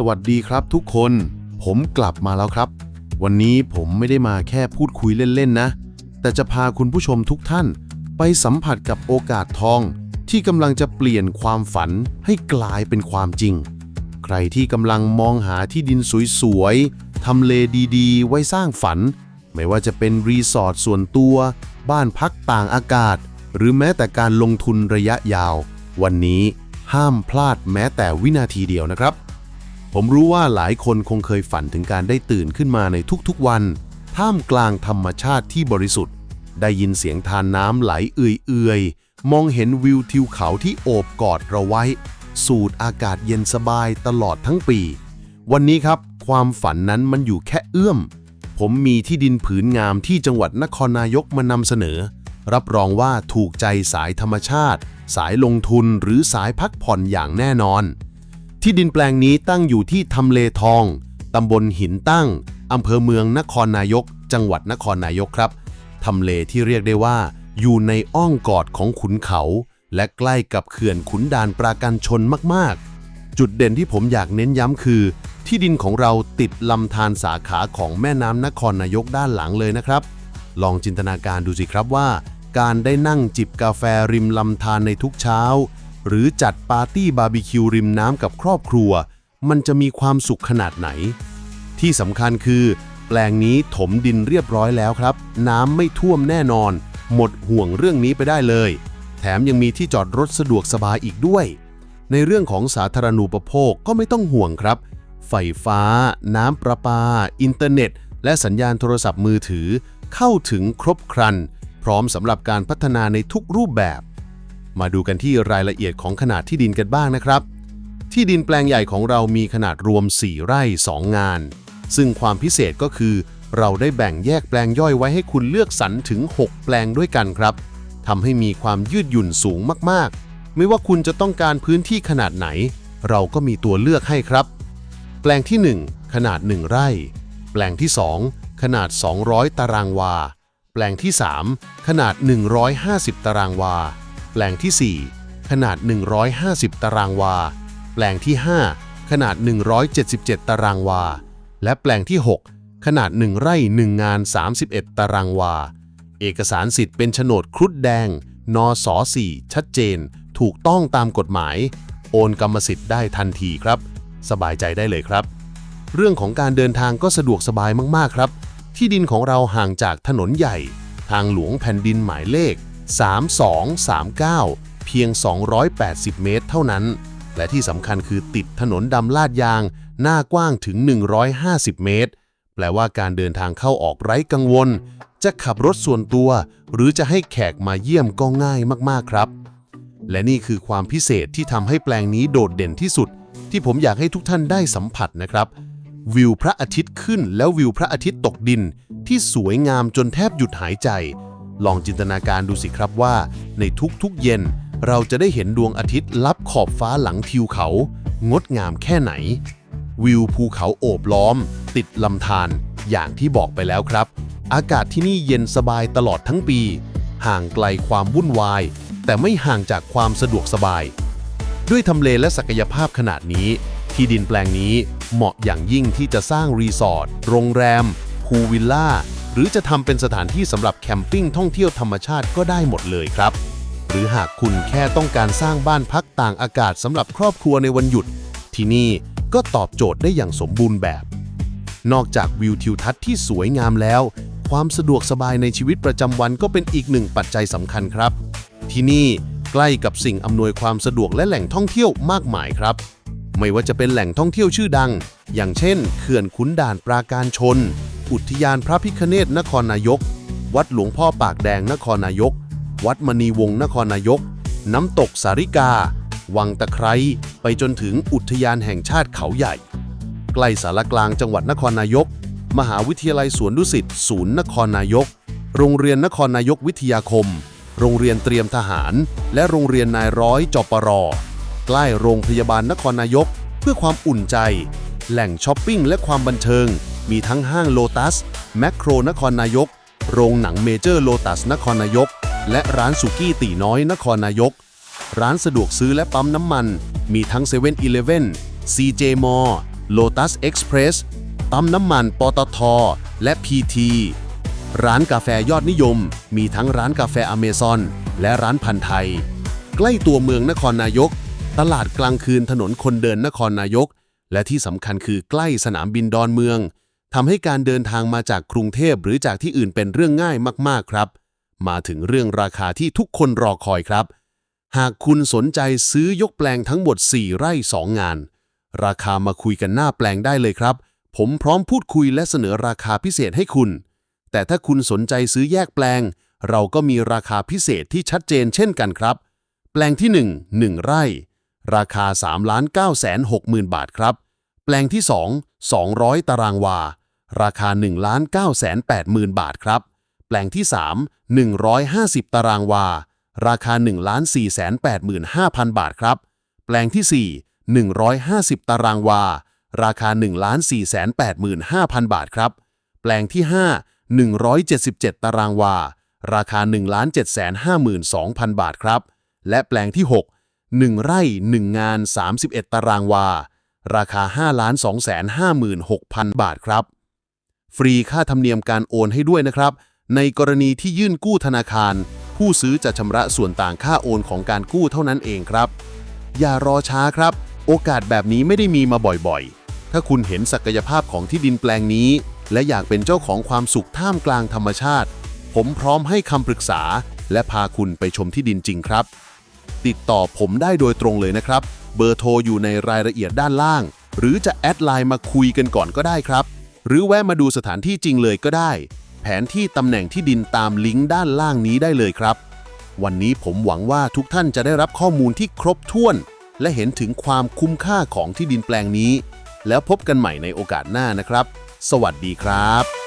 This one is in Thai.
สวัสดีครับทุกคน ผมกลับมาแล้วครับ วันนี้ผมไม่ได้มาแค่พูดคุยเล่นๆนะ แต่จะพาคุณผู้ชมทุกท่าน ไปสัมผัสกับโอกาสทอง ที่กำลังจะเปลี่ยนความฝันให้กลายเป็นความจริง ใครที่กำลังมองหาที่ดินสวยๆทำเลดีๆ ไว้สร้างฝัน ไม่ว่าจะเป็นรีสอร์ทส่วนตัว บ้านพักต่างอากาศ หรือแม้แต่การลงทุนระยะยาว วันนี้ห้ามพลาดแม้แต่วินาทีเดียวนะครับ ผมรู้ว่าหลายคนคงเคยฝันถึงการได้ตื่นขึ้นมาในทุกๆวัน ท่ามกลางธรรมชาติที่บริสุทธิ์ ได้ยินเสียงทานน้ำไหลเอื่อยๆ มองเห็นวิวทิวเขาที่โอบกอดเราไว้ สูดอากาศเย็นสบายตลอดทั้งปี วันนี้ครับ ความฝันนั้นมันอยู่แค่เอื้อม ผมมีที่ดินผืนงามที่จังหวัดนครนายกมานำเสนอ รับรองว่าถูกใจสายธรรมชาติ สายลงทุนหรือสายพักผ่อนอย่างแน่นอน ที่ดินแปลงนี้ตั้งอยู่ที่ทำเลทอง ตำบลหินตั้ง อำเภอเมืองนครนายก จังหวัดนครนายกครับทำเลที่เรียกได้ว่า อยู่ในอ้อมกอดของขุนเขา และใกล้กับเขื่อนขุนด่านปราการชนมากๆ จุดเด่นที่ผมอยากเน้นย้ำคือ ที่ดินของเราติดลำธารสาขาของแม่น้ำนครนายกด้านหลังเลยนะครับ ลองจินตนาการดูสิครับว่า การได้นั่งจิบกาแฟริมลำธารในทุกเช้า หรือจัดปาร์ตี้บาร์บีคิวริมน้ำกับครอบครัว มันจะมีความสุขขนาดไหน ที่สำคัญคือ แปลงนี้ถมดินเรียบร้อยแล้วครับ น้ำไม่ท่วมแน่นอน หมดห่วงเรื่องนี้ไปได้เลย แถมยังมีที่จอดรถสะดวกสบายอีกด้วย ในเรื่องของสาธารณูปโภคก็ไม่ต้องห่วงครับ ไฟฟ้า น้ำประปา อินเทอร์เน็ต และสัญญาณโทรศัพท์มือถือ เข้าถึงครบครัน พร้อมสำหรับการพัฒนาในทุกรูปแบบ มาดูกันที่รายละเอียดของขนาดที่ดินกันบ้างนะครับ ที่ดินแปลงใหญ่ของเรามีขนาดรวม 4 ไร่ 2 งาน ซึ่งความพิเศษก็คือ เราได้แบ่งแยกแปลงย่อยไว้ให้คุณเลือกสรรถึง 6 แปลงด้วยกันครับทำให้มีความยืดหยุ่นสูงมากๆ ไม่ว่าคุณจะต้องการพื้นที่ขนาดไหน เราก็มีตัวเลือกให้ครับ แปลงที่ 1 ขนาด 1 ไร่ แปลงที่ 2 ขนาด 200 ตารางวา แปลงที่ 3 ขนาด 150 ตารางวา ลงทีสี่ 4 ขนาด 150 ตารางวา แปลงที่ 5 ขนาด 177 ตารางวา และแปลงที่ 6 ขนาด 1 ไร่ 1 งาน 31 ตารางวา เอกสารสิทธิ์เป็นโฉนดครุฑแดง นส4ชัดเจน ถูกต้องตามกฎหมาย โอนกรรมสิทธิ์ได้ทันทีครับ สบายใจได้เลยครับ เรื่องของการเดินทางก็สะดวกสบายมากๆครับ ที่ดินของเราห่างจากถนนใหญ่ ทางหลวงแผ่นดินหมายเลข 3239 เพียง 280 เมตรเท่านั้น และที่สำคัญคือติดถนนดำลาดยาง หน้ากว้างถึง 150 เมตร แปลว่าการเดินทางเข้าออกไร้กังวล จะขับรถส่วนตัว หรือจะให้แขกมาเยี่ยมก็ง่ายมากๆครับ และนี่คือความพิเศษที่ทำให้แปลงนี้โดดเด่นที่สุด ที่ผมอยากให้ทุกท่านได้สัมผัสนะครับวิวพระอาทิตย์ขึ้นแล้ววิวพระอาทิตย์ตกดินที่สวยงามจนแทบหยุดหายใจ ลองจินตนาการดูสิครับว่า ในทุกๆเย็น เราจะได้เห็นดวงอาทิตย์ลับขอบฟ้าหลังทิวเขา งดงามแค่ไหน วิวภูเขาโอบล้อม ติดลำธารอย่างที่บอกไปแล้วครับ อากาศที่นี่เย็นสบายตลอดทั้งปี ห่างไกลความวุ่นวาย แต่ไม่ห่างจากความสะดวกสบาย ด้วยทำเลและศักยภาพขนาดนี้ ที่ดินแปลงนี้เหมาะอย่างยิ่งที่จะสร้างรีสอร์ทโรงแรมพูวิลล่า หรือจะทำเป็นสถานที่สำหรับแคมปิ้งท่องเที่ยวธรรมชาติก็ได้หมดเลยครับ หรือหากคุณแค่ต้องการสร้างบ้านพักต่างอากาศสำหรับครอบครัวในวันหยุด ที่นี่ก็ตอบโจทย์ได้อย่างสมบูรณ์แบบ นอกจากวิวทิวทัศน์ที่สวยงามแล้ว ความสะดวกสบายในชีวิตประจำวันก็เป็นอีกหนึ่งปัจจัยสำคัญครับ ที่นี่ใกล้กับสิ่งอำนวยความสะดวกและแหล่งท่องเที่ยวมากมายครับ ไม่ว่าจะเป็นแหล่งท่องเที่ยวชื่อดัง อย่างเช่น เขื่อนขุนด่านปราการชน อุทยานพระพิคเนศนครนายก วัดหลวงพ่อปากแดงนครนายก วัดมณีวงศ์นครนายก น้ำตกสาริกา วังตะไคร้ไปจนถึงอุทยานแห่งชาติเขาใหญ่ ใกล้สารกลางจังหวัดนครนายก มหาวิทยาลัยสวนดุสิตศูนย์นครนายก โรงเรียนนครนายกวิทยาคม โรงเรียนเตรียมทหาร และโรงเรียนนายร้อยจปรใกล้โรงพยาบาลนครนายก เพื่อความอุ่นใจ แหล่งช้อปปิ้งและความบันเทิง มีทั้งห้างโลตัส แมคโครนครนายก โรงหนังเมเจอร์โลตัสนครนายก และร้านสุกี้ตีน้อยนครนายก ร้านสะดวกซื้อและปั๊มน้ำมัน มีทั้ง7 e เ e ่ e อ CJ m a l l Lotus Express ปั๊มน้ำมันปตท และ PT ร้านกาแฟยอดนิยม มีทั้งร้านกาแฟอเมซอน และร้านพันไทย ใกล้ตัวเมืองนครนายก ตลาดกลางคืนถนนคนเดินนครนายก และที่สำคัญคือใกล้สนามบินดอนเมือง ทำให้การเดินทางมาจากกรุงเทพหรือจากที่อื่นเป็นเรื่องง่ายมากๆครับ มาถึงเรื่องราคาที่ทุกคนรอคอยครับ หากคุณสนใจซื้อยกแปลงทั้งหมด 4 ไร่ 2 งาน ราคามาคุยกันหน้าแปลงได้เลยครับ ผมพร้อมพูดคุยและเสนอราคาพิเศษให้คุณ แต่ถ้าคุณสนใจซื้อแยกแปลง เราก็มีราคาพิเศษที่ชัดเจนเช่นกันครับ แปลงที่ 1 1 ไร่ ราคา3ล้าน9แสน6หมื่นบาทครับ แปลงที่ 2 200 ตารางวา ราคา 1 9 8หมื่นบาทครับ แปลงที่ 3 150 ตารางวา ราคา 1 4 8 5,000 บาทครับ แปลงที่ 4 150 ตารางวา ราคา 1 4 8 5,000 บาทครับ แปลงที่ 5 177 ตารางวา ราคา 1 7 5 2,000 บาทครับ และแปลงที่ 6 1 ไร่ 1 งาน 31 ตารางวา ราคา 5 2 5 6,000 บาทครับ ฟรีค่าธรรมเนียมการโอนให้ด้วยนะครับ ในกรณีที่ยื่นกู้ธนาคาร ผู้ซื้อจะชำระส่วนต่างค่าโอนของการกู้เท่านั้นเองครับ อย่ารอช้าครับ โอกาสแบบนี้ไม่ได้มีมาบ่อยๆ ถ้าคุณเห็นศักยภาพของที่ดินแปลงนี้ และอยากเป็นเจ้าของความสุขท่ามกลางธรรมชาติ ผมพร้อมให้คำปรึกษา และพาคุณไปชมที่ดินจริงครับ ติดต่อผมได้โดยตรงเลยนะครับ เบอร์โทรอยู่ในรายละเอียดด้านล่าง หรือจะแอดไลน์มาคุยกันก่อนก็ได้ครับ หรือแวะมาดูสถานที่จริงเลยก็ได้ แผนที่ตำแหน่งที่ดินตามลิงก์ด้านล่างนี้ได้เลยครับ วันนี้ผมหวังว่าทุกท่านจะได้รับข้อมูลที่ครบถ้วน และเห็นถึงความคุ้มค่าของที่ดินแปลงนี้ แล้วพบกันใหม่ในโอกาสหน้านะครับ สวัสดีครับ